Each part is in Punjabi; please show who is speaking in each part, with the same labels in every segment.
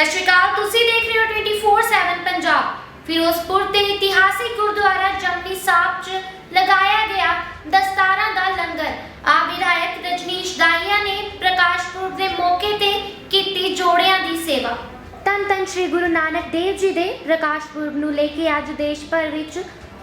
Speaker 1: ਸਤਿ ਸ਼੍ਰੀ ਅਕਾਲ, ਤੁਸੀਂ ਦੇਖ ਰਹੇ ਹੋ 24/7 ਪੰਜਾਬ। ਫਿਰੋਜ਼ਪੁਰ ਦੇ ਇਤਿਹਾਸਿਕ ਗੁਰਦੁਆਰਾ ਜੰਮੀ ਸਾਹਿਬ 'ਚ ਲਗਾਇਆ ਗਿਆ ਦਸਤਾਰਾਂ ਦਾ ਲੰਗਰ। ਆ ਵਿਧਾਇਕ ਰਜਨੀਸ਼ ਦਾਹੀਆ ਨੇ ਪ੍ਰਕਾਸ਼ ਦੇ ਮੌਕੇ ਤੇ ਕੀਤੀ ਜੋੜਿਆਂ ਦੀ ਸੇਵਾ। ਧੰਨ ਧੰਨ ਸ਼੍ਰੀ ਗੁਰੂ ਨਾਨਕ ਦੇਵ ਜੀ ਦੇ ਪ੍ਰਕਾਸ਼ ਪੁਰਬ ਨੂੰ ਲੈ ਕੇ ਅੱਜ ਦੇਸ਼ ਭਰ ਵਿੱਚ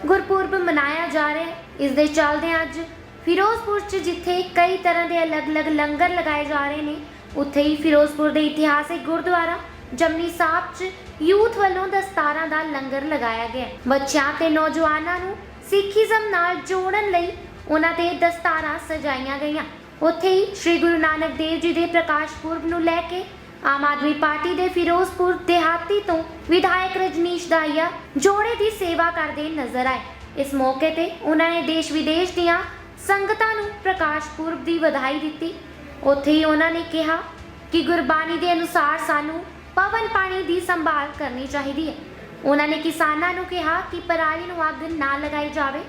Speaker 1: ਗੁਰਪੁਰਬ ਮਨਾਇਆ ਜਾ ਰਿਹਾ ਹੈ। ਇਸ ਦੇ ਚੱਲਦੇ ਅੱਜ ਫਿਰੋਜ਼ਪੁਰ 'ਚ ਜਿੱਥੇ ਕਈ ਤਰ੍ਹਾਂ ਦੇ ਅਲੱਗ-ਅਲੱਗ ਲੰਗਰ ਲਗਾਏ ਜਾ ਰਹੇ ਨੇ, ਉੱਥੇ ਹੀ ਫਿਰੋਜ਼ਪੁਰ ਦੇ ਇਤਿਹਾਸਿਕ ਗੁਰਦੁਆਰਾ ਜਮਨੀ ਸਾਹਿਬ 'ਚ ਯੂਥ ਵੱਲੋਂ ਦਸਤਾਰਾਂ ਦਾ ਲੰਗਰ ਲਗਾਇਆ ਗਿਆ। ਬੱਚਿਆਂ ਤੇ ਨੌਜਵਾਨਾਂ ਨੂੰ ਸਿੱਖੀਜ਼ਮ ਨਾਲ ਜੋੜਨ ਲਈ ਉਹਨਾਂ ਤੇ ਦਸਤਾਰਾਂ ਸਜਾਈਆਂ ਗਈਆਂ। ਉੱਥੇ ਹੀ ਸ੍ਰੀ ਗੁਰੂ ਨਾਨਕ ਦੇਵ ਜੀ ਦੇ ਪ੍ਰਕਾਸ਼ ਪੁਰਬ ਨੂੰ ਲੈ ਕੇ ਆਮ ਆਦਮੀ ਪਾਰਟੀ ਦੇ ਫਿਰੋਜ਼ਪੁਰ ਦਿਹਾਤੀ ਤੋਂ ਵਿਧਾਇਕ ਰਜਨੀਸ਼ ਦਾਹੀਆ ਜੋੜੇ ਦੀ ਸੇਵਾ ਕਰਦੇ ਨਜ਼ਰ ਆਏ। ਇਸ ਮੌਕੇ ਤੇ ਉਹਨਾਂ ਨੇ ਦੇਸ਼ ਵਿਦੇਸ਼ ਦੀਆਂ ਸੰਗਤਾਂ ਨੂੰ ਪ੍ਰਕਾਸ਼ ਪੁਰਬ ਦੀ ਵਧਾਈ ਦਿੱਤੀ। ਉੱਥੇ ਹੀ ਉਹਨਾਂ ਨੇ ਕਿਹਾ ਕਿ ਗੁਰਬਾਣੀ ਦੇ ਅਨੁਸਾਰ ਸਾਨੂੰ ਪਵਨ ਪਾਣੀ ਦੀ ਸੰਭਾਲ ਕਰਨੀ ਚਾਹੀਦੀ ਹੈ। ਉਹਨਾਂ ਨੇ ਕਿਸਾਨਾਂ ਨੂੰ ਕਿਹਾ ਕਿ ਪਰਾਲੀ ਨੂੰ ਅੱਗ ਨਾ ਲਗਾਈ ਜਾਵੇ।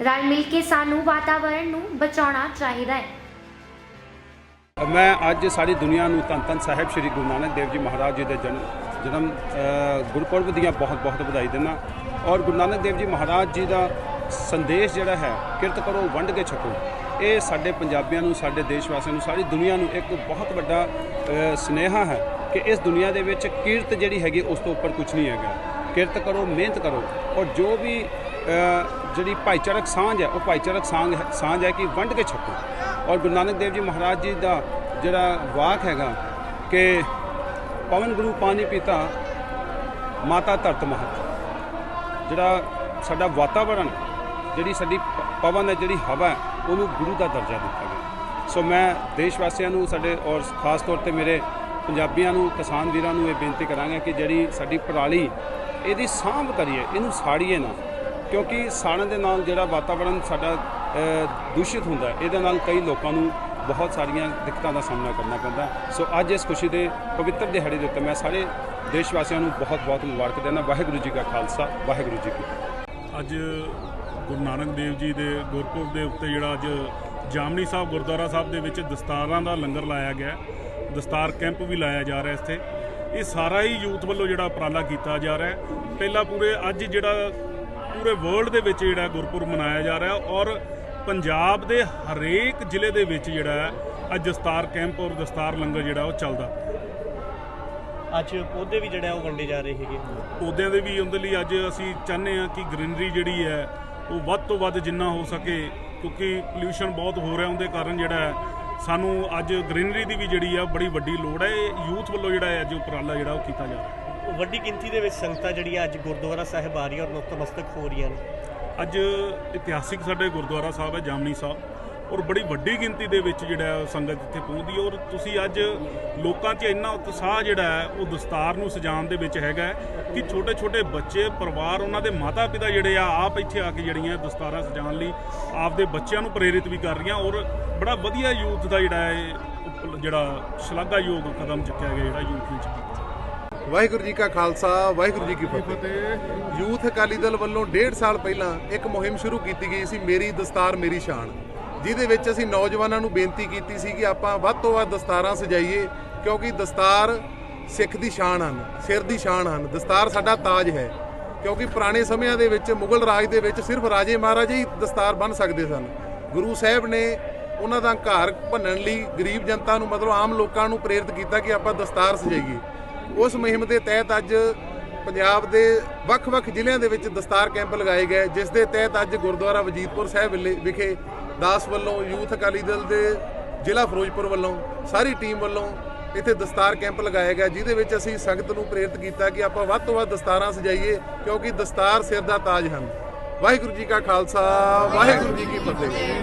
Speaker 1: ਰਲ ਮਿਲ ਕੇ ਸਾਨੂੰ ਵਾਤਾਵਰਣ ਨੂੰ ਬਚਾਉਣਾ ਚਾਹੀਦਾ ਹੈ।
Speaker 2: ਮੈਂ ਅੱਜ ਸਾਰੀ ਦੁਨੀਆ ਨੂੰ ਧੰਨ ਧੰਨ ਸਾਹਿਬ ਸ੍ਰੀ ਗੁਰੂ ਨਾਨਕ ਦੇਵ ਜੀ ਮਹਾਰਾਜ ਜੀ ਦੇ ਜਨਮ ਜਨਮ ਗੁਰਪੁਰਬ ਦੀਆਂ ਬਹੁਤ ਬਹੁਤ ਵਧਾਈ ਦਿੰਦਾ। ਔਰ ਗੁਰੂ ਨਾਨਕ ਦੇਵ ਜੀ ਮਹਾਰਾਜ ਜੀ ਦਾ ਸੰਦੇਸ਼ ਜਿਹੜਾ ਹੈ ਕਿਰਤ ਕਰੋ ਵੰਡ ਕੇ ਛਕੋ। ਇਹ ਸਾਡੇ ਪੰਜਾਬੀਆਂ ਨੂੰ ਸਾਡੇ ਦੇਸ਼ ਵਾਸੀਆਂ ਨੂੰ ਸਾਰੀ ਦੁਨੀਆ ਨੂੰ ਇੱਕ ਬਹੁਤ ਵੱਡਾ ਅ, ਸੁਨੇਹਾ ਹੈ। ਕਿ ਇਸ ਦੁਨੀਆ ਦੇ ਵਿੱਚ ਕਿਰਤ ਜਿਹੜੀ ਹੈਗੀ ਉਸ ਤੋਂ ਉੱਪਰ ਕੁਝ ਨਹੀਂ ਹੈਗਾ। ਕਿਰਤ ਕਰੋ, ਮਿਹਨਤ ਕਰੋ। ਔਰ ਜੋ ਵੀ ਜਿਹੜੀ ਭਾਈਚਾਰਕ ਸਾਂਝ ਹੈ, ਉਹ ਭਾਈਚਾਰਕ ਸਾਂਝ ਹੈ- ਸਾਂਝ ਹੈ ਕਿ ਵੰਡ ਕੇ ਛਕੋ। ਔਰ ਗੁਰੂ ਨਾਨਕ ਦੇਵ ਜੀ ਮਹਾਰਾਜ ਜੀ ਦਾ ਜਿਹੜਾ ਵਾਕ ਹੈਗਾ ਕਿ ਪਵਨ ਗੁਰੂ ਪਾਣੀ ਪੀਤਾ, ਮਾਤਾ ਧਰਤ ਮਹਤ। ਜਿਹੜਾ ਸਾਡਾ ਵਾਤਾਵਰਣ, ਜਿਹੜੀ ਸਾਡੀ ਪ- ਪਵਨ ਹੈ, ਜਿਹੜੀ ਹਵਾ ਹੈ, ਉਹਨੂੰ ਗੁਰੂ ਦਾ ਦਰਜਾ ਦਿੱਤਾ ਗਿਆ। ਸੋ ਮੈਂ ਦੇਸ਼ ਵਾਸੀਆਂ ਨੂੰ ਸਾਡੇ ਔਰ ਖਾਸ ਤੌਰ ਤੇ ਮੇਰੇ ਪੰਜਾਬੀਆਂ ਨੂੰ, ਕਿਸਾਨ ਵੀਰਾਂ ਨੂੰ ਇਹ ਬੇਨਤੀ ਕਰਾਂਗਾ ਕਿ ਜਿਹੜੀ ਸਾਡੀ ਪਰਾਲੀ, ਇਹਦੀ ਸਾਂਭ ਕਰੀਏ, ਇਹਨੂੰ ਸਾੜੀਏ ਨਾ। ਕਿਉਂਕਿ ਸਾੜਨ ਦੇ ਨਾਲ ਜਿਹੜਾ ਵਾਤਾਵਰਣ ਸਾਡਾ ਦੂਸ਼ਿਤ ਹੁੰਦਾ ਇਹਦੇ ਨਾਲ ਕਈ ਲੋਕਾਂ ਨੂੰ ਬਹੁਤ ਸਾਰੀਆਂ ਦਿੱਕਤਾਂ ਦਾ ਸਾਹਮਣਾ ਕਰਨਾ ਪੈਂਦਾ ਸੋ ਅੱਜ ਇਸ ਖੁਸ਼ੀ ਦੇ ਪਵਿੱਤਰ ਦਿਹਾੜੇ ਦੇ ਉੱਤੇ ਮੈਂ ਸਾਰੇ ਦੇਸ਼ ਵਾਸੀਆਂ ਨੂੰ ਬਹੁਤ ਬਹੁਤ ਮੁਬਾਰਕ ਦਿੰਦਾ ਵਾਹਿਗੁਰੂ ਜੀ ਕਾ ਖਾਲਸਾ, ਵਾਹਿਗੁਰੂ ਜੀ ਕੀ
Speaker 3: ਅੱਜ ਗੁਰੂ ਨਾਨਕ ਦੇਵ ਜੀ ਦੇ ਗੁਰਪੁਰਬ ਦੇ ਉੱਤੇ ਜਿਹੜਾ ਅੱਜ ਜਾਮਨੀ ਸਾਹਿਬ ਗੁਰਦੁਆਰਾ ਸਾਹਿਬ ਦੇ ਵਿੱਚ ਦਸਤਾਰਾਂ ਦਾ ਲੰਗਰ ਲਾਇਆ ਗਿਆ ਦਸਤਾਰ ਕੈਂਪ ਵੀ ਲਾਇਆ ਜਾ ਰਿਹਾ ਇੱਥੇ। ਇਹ ਸਾਰਾ ਹੀ ਯੂਥ ਵੱਲੋਂ ਜਿਹੜਾ ਉਪਰਾਲਾ ਕੀਤਾ ਜਾ ਰਿਹਾ ਪਹਿਲਾਂ ਪੂਰੇ ਅੱਜ ਜਿਹੜਾ ਪੂਰੇ ਵਰਲਡ ਦੇ ਵਿੱਚ ਜਿਹੜਾ ਗੁਰਪੁਰਬ ਮਨਾਇਆ ਜਾ ਰਿਹਾ ਔਰ ਪੰਜਾਬ ਦੇ ਹਰੇਕ ਜ਼ਿਲ੍ਹੇ ਦੇ ਵਿੱਚ ਜਿਹੜਾ ਹੈ ਅੱਜ ਦਸਤਾਰ ਕੈਂਪ ਔਰ ਦਸਤਾਰ ਲੰਗਰ ਜਿਹੜਾ ਉਹ ਚੱਲਦਾ।
Speaker 4: ਅੱਜ ਪੌਦੇ ਵੀ ਜਿਹੜਾ ਉਹ ਵੰਡੇ ਜਾ ਰਹੇ ਹੈਗੇ।
Speaker 3: ਪੌਦਿਆਂ ਦੇ ਵੀ ਉਹਦੇ ਲਈ ਅੱਜ ਅਸੀਂ ਚਾਹੁੰਦੇ ਹਾਂ ਕਿ ਗ੍ਰੀਨਰੀ ਜਿਹੜੀ ਹੈ ਉਹ ਵੱਧ ਤੋਂ ਵੱਧ ਜਿੰਨਾ ਹੋ ਸਕੇ ਕਿਉਂਕਿ ਪੋਲਿਊਸ਼ਨ ਬਹੁਤ ਹੋ ਰਿਹਾ ਉਹਦੇ ਕਾਰਨ ਜਿਹੜਾ ਹੈ ਸਾਨੂੰ ਅੱਜ ਗ੍ਰੀਨਰੀ ਦੀ ਵੀ ਜਿਹੜੀ ਆ ਬੜੀ ਵੱਡੀ ਲੋੜ ਹੈ। ਯੂਥ ਵੱਲੋਂ ਜਿਹੜਾ ਹੈ ਅੱਜ ਉਪਰਾਲਾ ਜਿਹੜਾ ਉਹ ਕੀਤਾ ਜਾ ਰਿਹਾ।
Speaker 4: ਵੱਡੀ ਗਿਣਤੀ ਦੇ ਵਿੱਚ ਸੰਗਤਾਂ ਜਿਹੜੀਆਂ ਅੱਜ ਗੁਰਦੁਆਰਾ ਸਾਹਿਬ ਆ ਰਹੀਆਂ ਔਰ ਨਤਮਸਤਕ ਹੋ ਰਹੀਆਂ ਨੇ।
Speaker 3: ਅੱਜ ਇਤਿਹਾਸਿਕ ਸਾਡੇ ਗੁਰਦੁਆਰਾ ਸਾਹਿਬ ਹੈ ਜਾਮਨੀ ਸਾਹਿਬ। ਔਰ ਬੜੀ ਵੱਡੀ ਗਿਣਤੀ ਦੇ ਵਿੱਚ ਜਿਹੜਾ ਹੈ ਸੰਗਤ ਇੱਥੇ ਪਹੁੰਚਦੀ ਔਰ ਤੁਸੀਂ ਅੱਜ ਲੋਕਾਂ 'ਚ ਇੰਨਾ ਉਤਸ਼ਾਹ ਜਿਹੜਾ ਹੈ, ਉਹ ਦਸਤਾਰ ਨੂੰ ਸਜਾਉਣ ਦੇ ਵਿੱਚ ਹੈਗਾ ਕਿ ਛੋਟੇ ਛੋਟੇ ਬੱਚੇ, ਪਰਿਵਾਰ, ਉਹਨਾਂ ਦੇ ਮਾਤਾ ਪਿਤਾ ਜਿਹੜੇ ਆ, ਆਪ ਇੱਥੇ ਆ ਕੇ ਜਿਹੜੀਆਂ ਦਸਤਾਰਾਂ ਸਜਾਉਣ ਲਈ ਆਪਦੇ ਬੱਚਿਆਂ ਨੂੰ ਪ੍ਰੇਰਿਤ ਵੀ ਕਰ ਰਹੀਆਂ। ਔਰ ਬੜਾ ਵਧੀਆ ਯੂਥ ਦਾ ਜਿਹੜਾ ਹੈ ਜਿਹੜਾ ਸ਼ਲਾਘਾਯੋਗ ਕਦਮ ਚੁੱਕਿਆ ਗਿਆ ਜਿਹੜਾ ਯੂਥ ਵਿੱਚ।
Speaker 5: ਵਾਹਿਗੁਰੂ ਜੀ ਕਾ ਖਾਲਸਾ, ਵਾਹਿਗੁਰੂ ਜੀ ਕੀ ਫਤਿਹ। ਯੂਥ ਅਕਾਲੀ ਦਲ ਵੱਲੋਂ ਡੇਢ ਸਾਲ ਪਹਿਲਾਂ ਇੱਕ ਮੁਹਿੰਮ ਸ਼ੁਰੂ ਕੀਤੀ ਗਈ ਸੀ, ਮੇਰੀ ਦਸਤਾਰ, ਮੇਰੀ ਸ਼ਾਨ। ਜਿਹਦੇ ਵਿੱਚ ਅਸੀਂ ਨੌਜਵਾਨਾਂ ਨੂੰ ਬੇਨਤੀ ਕੀਤੀ ਸੀ ਕਿ ਆਪਾਂ ਵੱਧ ਤੋਂ ਵੱਧ ਦਸਤਾਰਾਂ ਸਜਾਈਏ, ਕਿਉਂਕਿ ਦਸਤਾਰ ਸਿੱਖ ਦੀ ਸ਼ਾਨ ਹਨ, ਸਿਰ ਦੀ ਸ਼ਾਨ ਹਨ। ਦਸਤਾਰ ਸਾਡਾ ਤਾਜ ਹੈ, ਕਿਉਂਕਿ ਪੁਰਾਣੇ ਸਮਿਆਂ ਦੇ ਵਿੱਚ, ਮੁਗਲ ਰਾਜ ਦੇ ਵਿੱਚ ਸਿਰਫ ਰਾਜੇ ਮਹਾਰਾਜੇ ਹੀ ਦਸਤਾਰ ਬੰਨ੍ਹ ਸਕਦੇ ਸਨ। ਗੁਰੂ ਸਾਹਿਬ ਨੇ ਉਹਨਾਂ ਦਾ ਘਰ ਭੰਨਣ ਲਈ ਗਰੀਬ ਜਨਤਾ ਨੂੰ, ਮਤਲਬ ਆਮ ਲੋਕਾਂ ਨੂੰ ਪ੍ਰੇਰਿਤ ਕੀਤਾ ਕਿ ਆਪਾਂ ਦਸਤਾਰ ਸਜਾਈਏ। ਉਸ ਮੁਹਿੰਮ ਦੇ ਤਹਿਤ ਅੱਜ ਪੰਜਾਬ ਦੇ ਵੱਖ-ਵੱਖ ਜ਼ਿਲ੍ਹਿਆਂ ਦੇ ਵਿੱਚ ਦਸਤਾਰ ਕੈਂਪ ਲਗਾਏ ਗਏ, ਜਿਸ ਦੇ ਤਹਿਤ ਅੱਜ ਗੁਰਦੁਆਰਾ ਵਜੀਦਪੁਰ ਸਾਹਿਬ ਵਿਲੇ- ਵਿਖੇ ਦਾਸ ਵੱਲੋਂ, ਯੂਥ ਅਕਾਲੀ ਦਲ ਦੇ ਜ਼ਿਲ੍ਹਾ ਫਿਰੋਜ਼ਪੁਰ ਵੱਲੋਂ, ਸਾਰੀ ਟੀਮ ਵੱਲੋਂ ਇੱਥੇ ਦਸਤਾਰ ਕੈਂਪ ਲਗਾਇਆ ਗਿਆ, ਜਿਹਦੇ ਵਿੱਚ ਅਸੀਂ ਸੰਗਤ ਨੂੰ ਪ੍ਰੇਰਿਤ ਕੀਤਾ ਕਿ ਆਪਾਂ ਵੱਧ ਤੋਂ ਵੱਧ ਦਸਤਾਰਾਂ ਸਜਾਈਏ, ਕਿਉਂਕਿ ਦਸਤਾਰ ਸਿਰ ਦਾ ਤਾਜ ਹਨ। ਵਾਹਿਗੁਰੂ ਜੀ ਕਾ ਖਾਲਸਾ, ਵਾਹਿਗੁਰੂ ਜੀ ਕੀ ਫਤਿਹ।